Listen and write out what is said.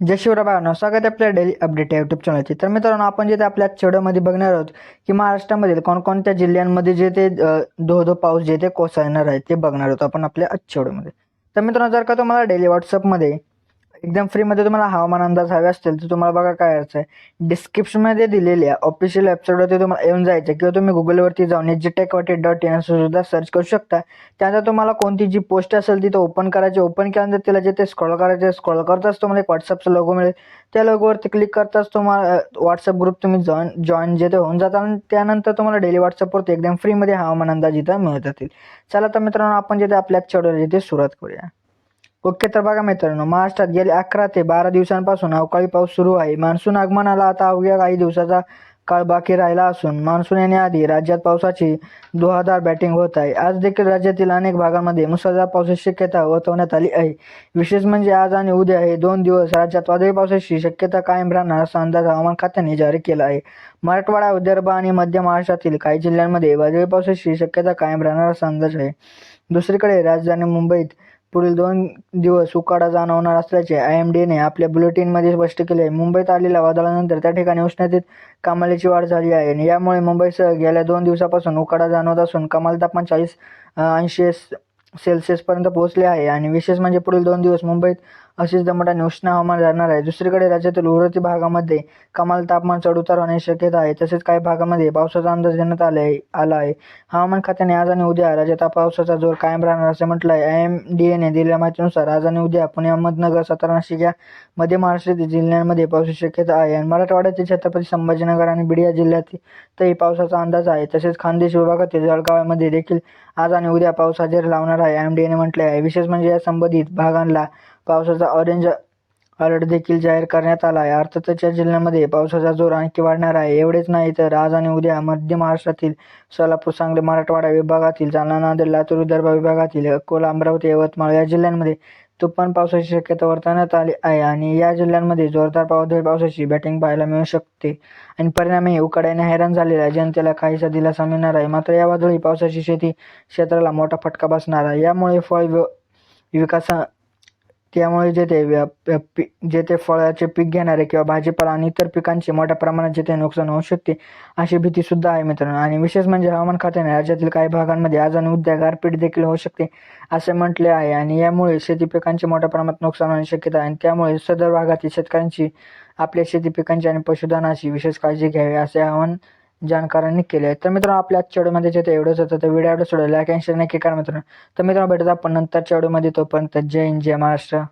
जय शिवराय स्वागत आहे आपल्या डेली अपडेट या युट्यूब चॅनलची तर मित्रांनो आपण जिथे आपल्या व्हिडिओमध्ये बघणार आहोत की महाराष्ट्रामधील कोणकोणत्या जिल्ह्यांमध्ये जे ते अ, धो धो पाऊस जे ते कोसळणार आहे ते बघणार आहोत आपण आपल्या आजच्या व्हिडिओमध्ये तर मित्रांनो जर का तुम्हाला डेली व्हॉट्सअपमध्ये एकदम फ्रीमध्ये तुम्हाला हवामान अंदाज हवे असतील तर तुम्हाला बघा काय करायचं आहे. डिस्क्रिप्शनमध्ये दिलेल्या ऑफिशियल वेबसाईटवरती तुम्हाला येऊन जायचं किंवा तुम्ही गुगलवरती जाऊन जी टेकवाटी डॉट इन असं सुद्धा सर्च करू शकता. त्यानंतर तुम्हाला कोणती जी पोस्ट असेल ती ओपन करायची. ओपन केल्यानंतर तिला जे ते स्क्रॉल करायचे स्क्रॉल करताच तुम्हाला एक व्हॉट्सअपचा लोगो मिळेल. त्या लोगोवरती क्लिक करताच तुम्हाला व्हॉट्सअप ग्रुप तुम्ही जॉईन जॉईन जे ते होऊन जाता. आणि त्यानंतर तुम्हाला डेली व्हॉट्सअपवरती एकदम फ्रीमध्ये हवामान अंदाज इथं मिळत जातील. चला तर मित्रांनो आपण जे ते आपल्या चढवले ते सुरुवात करूया. ओके तर बघा मित्रांनो महाराष्ट्रात गेले अकरा ते बारा दिवसांपासून अवकाळी पाऊस सुरू आहे. मान्सून आगमनाला आता अवघ्या काही दिवसाचा काळ बाकी राहिला असून मान्सून येण्याआधी राज्यात पावसाची दुहादार बॅटिंग होत आहे. आज देखील राज्यातील अनेक भागांमध्ये मुसळधार पावसाची शक्यता वर्तवण्यात आली आहे. विशेष म्हणजे आज आणि उद्या हे दोन दिवस राज्यात वादळी पावसाची शक्यता कायम राहणार असा अंदाज हवामान खात्याने जारी केला आहे. मराठवाडा विदर्भ आणि मध्य महाराष्ट्रातील काही जिल्ह्यांमध्ये वादळी पावसाची शक्यता कायम राहणार असा अंदाज आहे. दुसरीकडे राजधानी मुंबईत पुढील दोन दिवस उकाडा जाणवणार असल्याचे आय एम डीने आपल्या बुलेटिनमध्ये स्पष्ट केले आहे. मुंबईत आलेल्या वादळानंतर त्या ठिकाणी उष्णतेत कमालीची वाढ झाली आहे आणि यामुळे मुंबईसह गेल्या दोन दिवसापासून उकाडा जाणवत असून कमाल तापमान चाळीस ऐंशी सेल्सिअसपर्यंत पोहोचले आहे. आणि विशेष म्हणजे पुढील दोन दिवस मुंबईत अशीच दमटाने उष्ण हवामान राहणार आहे. दुसरीकडे राज्यातील उर्वरित भागामध्ये कमाल तापमान चढउतार होण्याची शक्यता आहे. तसेच काही भागामध्ये पावसाचा अंदाज देण्यात आला आहे आला आहे. हवामान खात्याने आज आणि उद्या राज्यात पावसाचा जोर कायम राहणार असे म्हटलं आहे. आय एम डी एने दिलेल्या माहितीनुसार आज आणि उद्या पुणे अहमदनगर सातारा नाशिक या मध्य महाराष्ट्रातील जिल्ह्यांमध्ये पावसाची शक्यता आहे. आणि मराठवाड्यातील छत्रपती संभाजीनगर आणि बीड या जिल्ह्यातही पावसाचा अंदाज आहे. तसेच खानदेश विभागातील जळगावामध्ये देखील आज आणि उद्या पाऊस हजेरी लावणार आहे एम डी एने म्हटले आहे. विशेष म्हणजे या संबंधित भागांना पावसाचा ऑरेंज अलर्ट देखील जाहीर करण्यात आला आहे. अर्थातच या जिल्ह्यामध्ये पावसाचा जोर आणखी वाढणार आहे. एवढेच नाही तर आज आणि उद्या मध्य महाराष्ट्रातील सोलापूर सांगली मराठवाडा विभागातील जालना नांदेड लातूर विदर्भ विभागातील अकोला अमरावती यवतमाळ या जिल्ह्यांमध्ये तुफान पावसाची शक्यता वर्तवण्यात आली आहे आणि या जिल्ह्यांमध्ये जोरदार पावसाळी पावसाची बॅटिंग पाहायला मिळू शकते. आणि परिणामी उकाड्याने हैराण झालेल्या जनतेला काहीसा दिलासा मिळणार आहे. मात्र या वादळी पावसाची शेती क्षेत्राला मोठा फटका बसणार आहे. यामुळे फळ व्य- विकासा त्यामुळे जे ते पी- जे ते फळाचे पीक घेणारे किंवा भाजीपाला आणि इतर पिकांचे मोठ्या प्रमाणात जेथे नुकसान होऊ शकते अशी भीती सुद्धा आहे मित्रांनो. आणि विशेष म्हणजे हवामान खात्याने राज्यातील काही भागांमध्ये आज आणि उद्या गारपीट देखील होऊ शकते असे म्हटले आहे. आणि यामुळे शेती पिकांचे मोठ्या प्रमाणात नुकसान होण्याची शक्यता आहे. आणि त्यामुळे सदर भागातील शेतकऱ्यांची आपल्या शेती पिकांची आणि पशुधनाची विशेष काळजी घ्यावी असे आवाहन जाणकारांनी केले आहे. तर मित्रांनो आपल्या आजच्या व्हिडिओमध्ये जे ते एवढंच होतं तर व्हिडिओ आवडत सोडा लाईक आणि शेअर नक्की करा मित्रांनो. तर मित्रांनो भेटत आपण नंतरच्या व्हिडिओमध्ये. तोपर्यंत जय हिंद जय महाराष्ट्र.